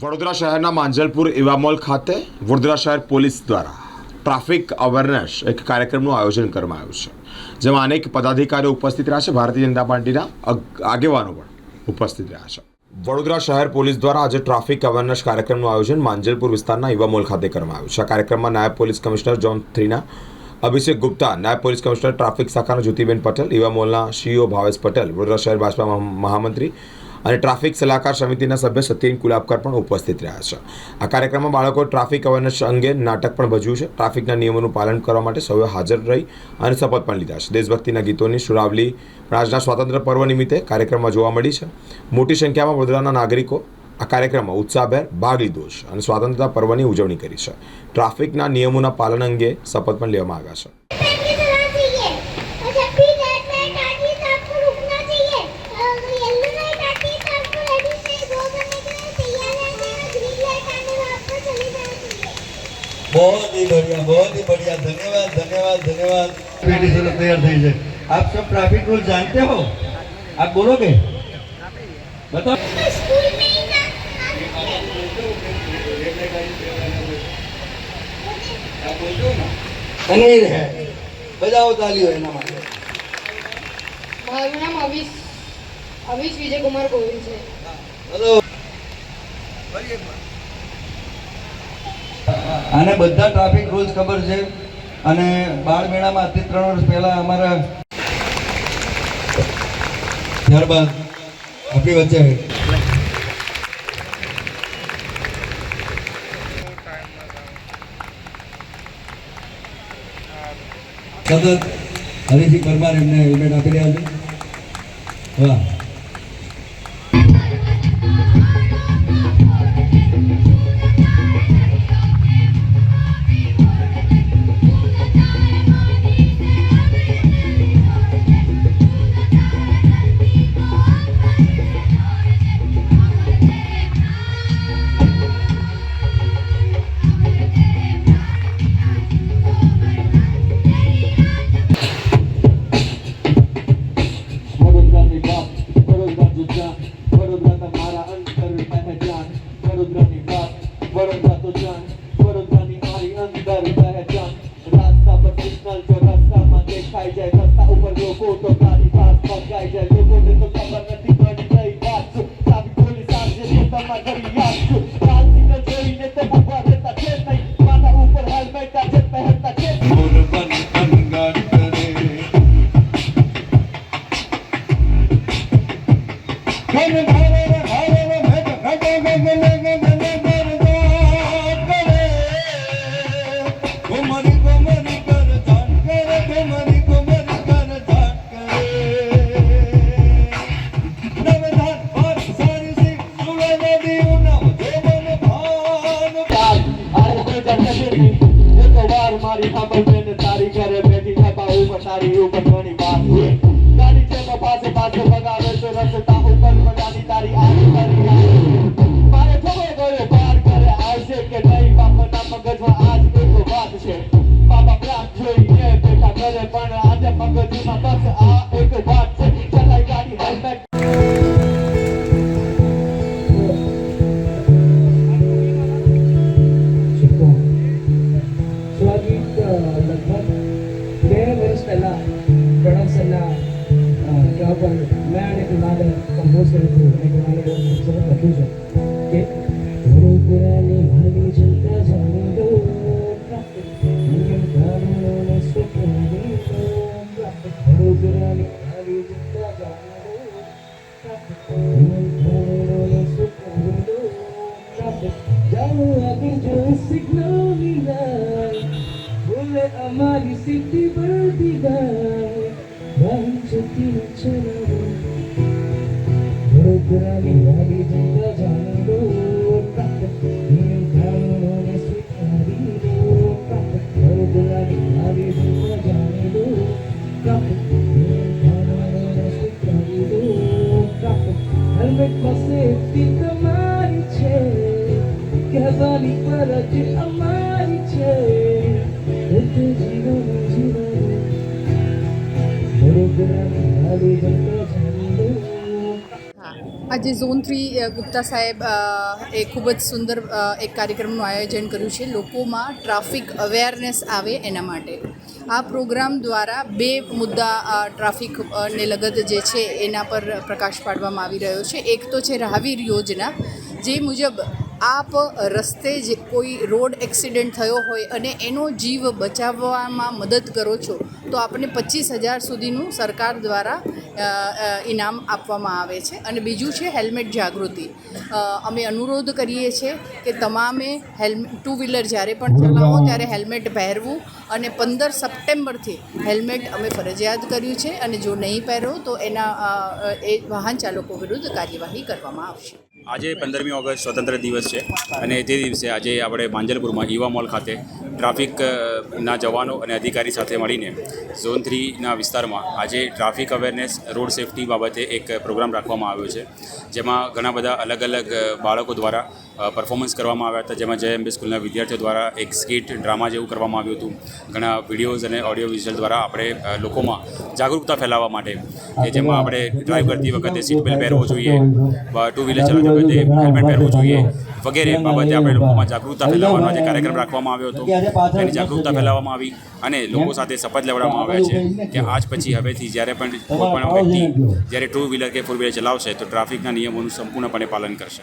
વડોદરા શહેરના માંજલપુર ઇવામોલ ખાતે વડોદરા શહેર પોલીસ દ્વારા ટ્રાફિક અવેરનેસ એક કાર્યક્રમનું આયોજન કરવામાં આવ્યું છે, જેમાં અનેક પદાધિકારીઓ ઉપસ્થિત રહ્યા છે. ભારતીય જનતા પાર્ટીના આગેવાનો પણ ઉપસ્થિત રહ્યા છે. વડોદરા શહેર પોલીસ દ્વારા આજે ટ્રાફિક અવેરનેસ કાર્યક્રમનું આયોજન માંજલપુર વિસ્તારના ઇવામોલ ખાતે કરવામાં આવ્યું છે. આ કાર્યક્રમમાં નાયબ પોલીસ કમિશનર જોન થ્રીના, અભિષેક ગુપ્તા, નાયબ પોલીસ કમિશનર ટ્રાફિક શાખાના જ્યોતિબેન પટેલ ઇવામોલના સીઈઓ ભાવેશ પટેલ, વડોદરા શહેર ભાજપા મહામંત્રી અને ટ્રાફિક સલાહકાર સમિતિના સભ્ય સતીન કુલાબકર પણ ઉપસ્થિત રહ્યા છે. આ કાર્યક્રમમાં બાળકો ટ્રાફિક અવેરનેસ અંગે નાટક પણ ભજવ્યું છે. ટ્રાફિકના નિયમોનું પાલન કરવા માટે સૌએ હાજર રહી અને શપથ પણ લીધા છે. દેશભક્તિના ગીતોની સુરાવલી આજના સ્વાતંત્ર્ય પર્વ નિમિત્તે કાર્યક્રમમાં જોવા મળી છે. મોટી સંખ્યામાં વડોદરાના નાગરિકો આ કાર્યક્રમમાં ઉત્સાહભેર ભાગ લીધો છે અને સ્વાતંત્રતા પર્વની ઉજવણી કરી છે. ટ્રાફિકના નિયમોના પાલન અંગે શપથ પણ લેવામાં આવ્યા છે. बहुत ही बढ़िया बहुत ही बढ़िया धन्यवाद धन्यवाद धन्यवाद पेटी से तैयार થઈ છે आप सब ट्रैफिक रूल जानते हो आप बोलोगे बताओ स्कूल में ही ना नहीं है બજાવો તાલીઓ એના માટે મારું નામ અવિશ અવિશ વિજયકુમાર ગોવિંદ છે હલો આને બધા ટ્રાફિક રૂલ્સ ખબર છે. અને બાળ મેળામાં આજથી ત્રણ વર્ષ પહેલા અમારા ત્યારબાદ આપણી વચ્ચે સતત હરીસિંહ પરમાર એમને હેલ્મેટ આપી રહ્યા છે. વાહ. વાર પર મેં અને કુણાલે કમ્પોઝ કર્યું. હતું અને સરસ લખ્યું છે કે વડોદરાની ભાલી જનતા જાણી વડોદરાની ભાલી જનતા જાણી જાઓ આગળ જો સિગ્નલ બોલે અમારી સિટી બળતી ગાય વાહન છતી ચલાવો વડોદરાની વાલી જનતા જાણી દો નિયમ કાનૂનોને સ્વીકારી દો વડોદરાની વાલી જનતા જાણી દો નિયમ કાનૂનોને સ્વીકારી આજે ઝોન થ્રી ગુપ્તા સાહેબ એ ખૂબ જ સુંદર એક કાર્યક્રમનું આયોજન કર્યું છે. લોકોમાં ટ્રાફિક અવેરનેસ આવે એના માટે. આ પ્રોગ્રામ દ્વારા બે મુદ્દા ટ્રાફિક ને લગત જે છે એના પર પ્રકાશ પાડવામાં આવી રહ્યો છે. એક તો છે રાહવીર યોજના. જે મુજબ આપ રસ્તે જે કોઈ રોડ એક્સિડન્ટ થયો હોય અને એનો જીવ બચાવવામાં મદદ કરો છો તો આપને પચીસ હજાર સુધીનું સરકાર દ્વારા ઇનામ આપવામાં આવે છે. અને બીજું છે હેલ્મેટ જાગૃતિ. અમે અનુરોધ કરીએ છીએ કે તમામે હેલ્મેટ ટુ વ્હીલર જ્યારે પણ ચલાવો ત્યારે હેલ્મેટ પહેરવું અને પંદર સપ્ટેમ્બરથી હેલ્મેટ અમે ફરજિયાત કર્યું છે અને જો નહીં પહેરો તો એના એ વાહન ચાલકો વિરુદ્ધ કાર્યવાહી કરવામાં આવશે. આજે પંદરમી ઓગસ્ટ સ્વતંત્ર દિવસ છે અને તે દિવસે આજે આપણે માંજલપુરમાં ઈવા મોલ ખાતે ટ્રાફિકના જવાનો અને અધિકારી સાથે મળીને ઝોન થ્રીના વિસ્તારમાં આજે ટ્રાફિક અવેરનેસ, રોડ સેફટી બાબતે એક પ્રોગ્રામ રાખવામાં આવ્યો છે. જેમાં ઘણા બધા અલગ અલગ બાળકો દ્વારા પરફોર્મન્સ કરવામાં આવ્યા હતા જેમાં જય એમબી સ્કૂલના વિદ્યાર્થીઓ દ્વારા એક સ્કીટ ડ્રામા જેવું કરવામાં આવ્યું હતું. ઘણા વિડીયોઝ અને ઓડિયો વિઝ્યુઅલ દ્વારા આપણે લોકોમાં જાગૃતતા ફેલાવવા માટે કે જેમાં આપણે ડ્રાઈવ કરતી વખતે સીટ બેલ્ટ પહેરવો જોઈએ ટુ વ્હીલર ચલાવતી વખતે હેલ્મેટ પહેરવું જોઈએ વગેરે બાબતે આપણે લોકોમાં જાગૃતતા ફેલાવવાનો જે કાર્યક્રમ રાખવામાં આવ્યો હતો તેની જાગૃતતા ફેલાવવામાં આવી અને લોકો સાથે શપથ લેવડાવવામાં આવ્યા છે કે આજ પછી હવેથી જ્યારે પણ કોઈ પણ વ્યક્તિ જ્યારે ટુ વ્હીલર કે ફોર વ્હીલર ચલાવશે તો ટ્રાફિકના નિયમોનું સંપૂર્ણપણે પાલન કરશે.